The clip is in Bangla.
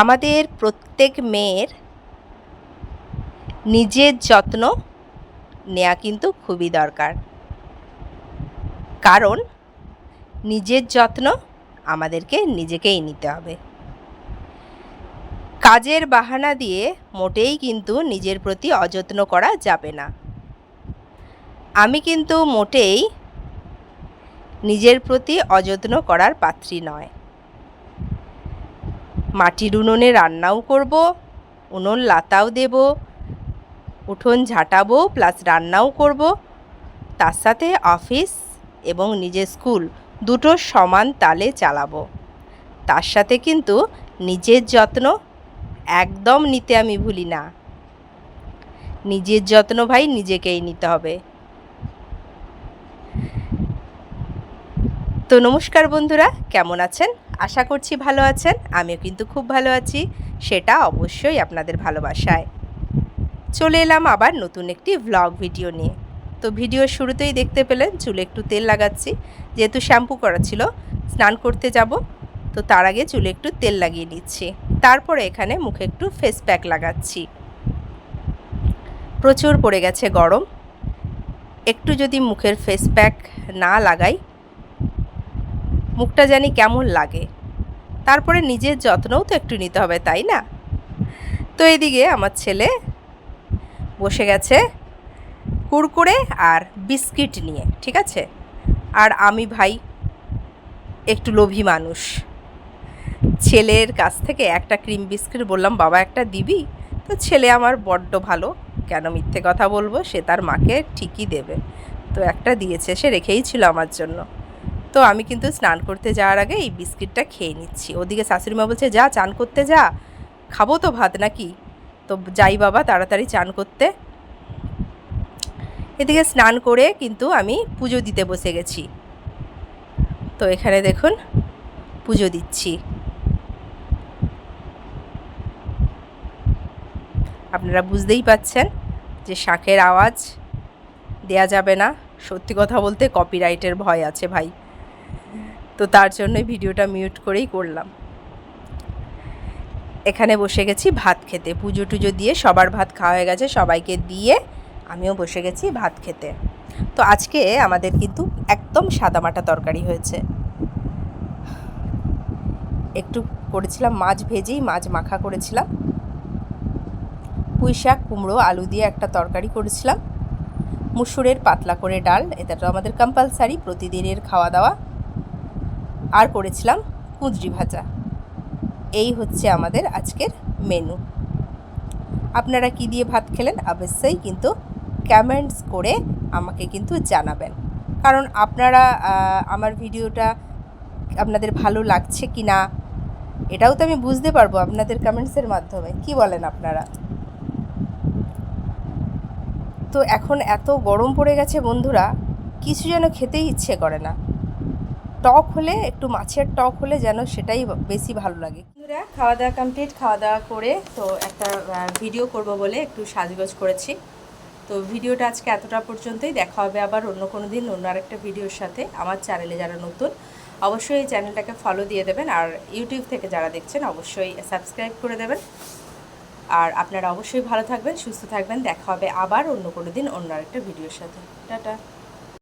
আমাদের প্রত্যেক মেয়ের নিজের যত্ন নেওয়া কিন্তু খুবই দরকার। কারণ নিজের যত্ন আমাদেরকে নিজেকেই নিতে হবে। কাজের বাহানা দিয়ে মোটেই কিন্তু নিজের প্রতি অযত্ন করা যাবে না। আমি কিন্তু মোটেই নিজের প্রতি অযত্ন করার পাত্রী নয়। মাটির উনুনে রান্নাও করব, উনুন লাতাও দেব, উঠোন ঝাঁটাবো, প্লাস রান্নাও করব। তার সাথে অফিস এবং নিজের স্কুল দুটো সমান তালে চালাবো। তার সাথে কিন্তু নিজের যত্ন একদম নিতে আমি ভুলি না। নিজের যত্ন ভাই নিজেকেই নিতে হবে। তো নমস্কার বন্ধুরা, কেমন আছেন? আশা করছি ভালো আছেন, আমিও কিন্তু খুব ভালো আছি, সেটা অবশ্যই আপনাদের ভালোবাসায়। চলে এলাম আবার নতুন একটি ভ্লগ ভিডিও নিয়ে। তো ভিডিওর শুরুতেই দেখতে পেলেন, চুলে একটু তেল লাগাচ্ছি, যেহেতু শ্যাম্পু করা ছিল, স্নান করতে যাব, তো তার আগে চুলে একটু তেল লাগিয়ে নিচ্ছি। তারপরে এখানে মুখে একটু ফেস প্যাক লাগাচ্ছি। প্রচুর পড়ে গেছে গরম। একটু যদি মুখের ফেস প্যাক না লাগাই মুখটা জানি কেমন লাগে। তারপরে নিজের যত্নও তো একটু নিতে হবে, তাই না? তো এদিকে আমার ছেলে বসে গেছে কুরকুরে আর বিস্কিট নিয়ে, ঠিক আছে? আর আমি ভাই একটু লোভী মানুষ। ছেলের কাছ থেকে একটা ক্রিম বিস্কিট বললাম, বাবা, একটা দিবি? তো ছেলে আমার বড্ড ভালো, কেন মিথ্যে কথা বলব? সে তার মাকে ঠিকই দেবে। তো একটা দিয়েছে, সে রেখেই ছিল আমার জন্য। তো আমি কিন্তু স্নান করতে যাওয়ার আগে এই বিস্কিটটা খেয়ে নিচ্ছি। ওদিকে শাশুড়িমা বলছে, যা, চান করতে যা। খাব তো ভাত নাকি? তো যাই বাবা, তাড়াতাড়ি চান করতে। এদিকে স্নান করে কিন্তু আমি পুজো দিতে বসে গেছি। তো এখানে দেখুন, পুজো দিচ্ছি। আপনারা বুঝতেই পাচ্ছেন যে শাঁখের আওয়াজ দেয়া যাবে না। সত্যি কথা বলতে কপিরাইটের ভয় আছে ভাই। তো তার জন্যই ভিডিওটা মিউট করেই করলাম। এখানে বসে গেছি ভাত খেতে। পুজো টুজো দিয়ে সবার ভাত খাওয়া হয়ে গেছে, সবাইকে দিয়ে আমিও বসে গেছি ভাত খেতে। তো আজকে আমাদের কিন্তু একদম সাদামাটা তরকারি হয়েছে। একটু করেছিলাম মাছ ভেজেই, মাছ মাখা করেছিলাম। পুঁই শাক, কুমড়ো, আলু দিয়ে একটা তরকারি করেছিলাম। মুসুরের পাতলা করে ডাল, এটা তো আমাদের কম্পালসারি প্রতিদিনের খাওয়া দাওয়া। আর করেছিলাম কুঁদরি ভাজা। এই হচ্ছে আমাদের আজকের মেনু আপনারা কি দিয়ে ভাত খেলেন অবশ্যই কিন্তু কমেন্টস করে আমাকে কিন্তু জানাবেন। কারণ আপনারা আমার ভিডিওটা আপনাদের ভালো লাগছে কি না, এটাও তো আমি বুঝতে পারব আপনাদের কমেন্টসের মাধ্যমে। কি বলেন আপনারা? তো এখন এত গরম পড়ে গেছে বন্ধুরা, কিছু যেন খেতেই ইচ্ছে করে না। টক হলে, একটু মাছের টক হলে যেন সেটাই বেশি ভালো লাগে। খাওয়া দাওয়া কমপ্লিট খাওয়া দাওয়া করে তো একটা ভিডিও করব বলে একটু সাজগোজ করেছি। তো ভিডিওটা আজকে এতটা পর্যন্তই। দেখা হবে আবার অন্য কোনো দিন, অন্য আরেকটা ভিডিওর সাথে আমার চ্যানেলে যারা নতুন। অবশ্যই এই চ্যানেলটাকে ফলো দিয়ে দেবেন আর ইউটিউব থেকে যারা দেখছেন, অবশ্যই সাবস্ক্রাইব করে দেবেন। আর আপনারা অবশ্যই ভালো থাকবেন, সুস্থ থাকবেন। দেখা হবে আবার অন্য কোনো দিন, অন্য আরেকটা ভিডিওর সাথে। টাটা।